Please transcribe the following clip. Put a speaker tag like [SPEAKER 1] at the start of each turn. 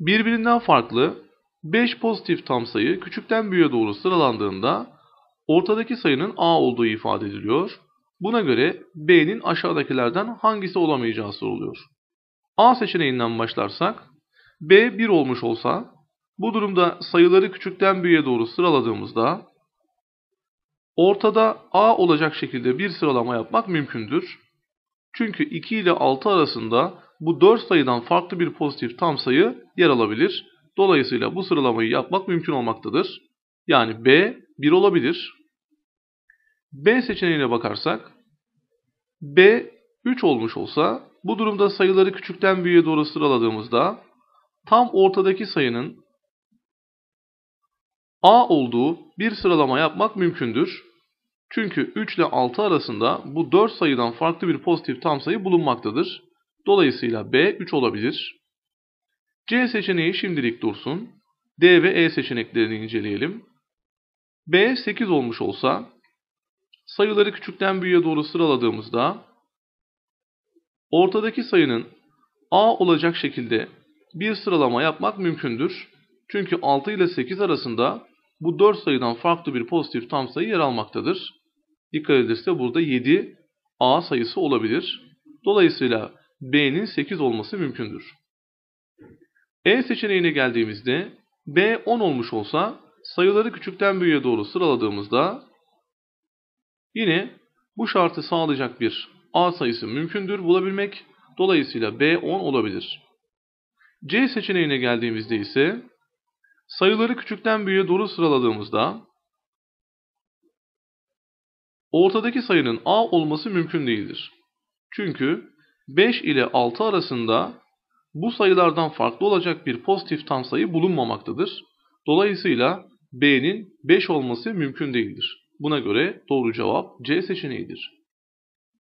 [SPEAKER 1] Birbirinden farklı 5 pozitif tam sayı küçükten büyüğe doğru sıralandığında ortadaki sayının A olduğu ifade ediliyor. Buna göre B'nin aşağıdakilerden hangisi olamayacağı soruluyor. A seçeneğinden başlarsak B 1 olmuş olsa bu durumda sayıları küçükten büyüğe doğru sıraladığımızda ortada A olacak şekilde bir sıralama yapmak mümkündür. Çünkü 2 ile 6 arasında bu 4 sayıdan farklı bir pozitif tam sayı yer alabilir. Dolayısıyla bu sıralamayı yapmak mümkün olmaktadır. Yani B 1 olabilir. B seçeneğine bakarsak B 3 olmuş olsa bu durumda sayıları küçükten büyüğe doğru sıraladığımızda tam ortadaki sayının A olduğu bir sıralama yapmak mümkündür. Çünkü 3 ile 6 arasında bu 4 sayıdan farklı bir pozitif tam sayı bulunmaktadır. Dolayısıyla B 3 olabilir. C seçeneği şimdilik dursun. D ve E seçeneklerini inceleyelim. B 8 olmuş olsa sayıları küçükten büyüğe doğru sıraladığımızda ortadaki sayının A olacak şekilde bir sıralama yapmak mümkündür. Çünkü 6 ile 8 arasında bu 4 sayıdan farklı bir pozitif tam sayı yer almaktadır. Dikkat edilirse burada 7 A sayısı olabilir. Dolayısıyla B'nin 8 olması mümkündür. E seçeneğine geldiğimizde B 10 olmuş olsa sayıları küçükten büyüğe doğru sıraladığımızda yine bu şartı sağlayacak bir A sayısı mümkündür bulabilmek. Dolayısıyla B 10 olabilir. C seçeneğine geldiğimizde ise sayıları küçükten büyüğe doğru sıraladığımızda ortadaki sayının A olması mümkün değildir. Çünkü 5 ile 6 arasında bu sayılardan farklı olacak bir pozitif tam sayı bulunmamaktadır. Dolayısıyla B'nin 5 olması mümkün değildir. Buna göre doğru cevap C seçeneğidir.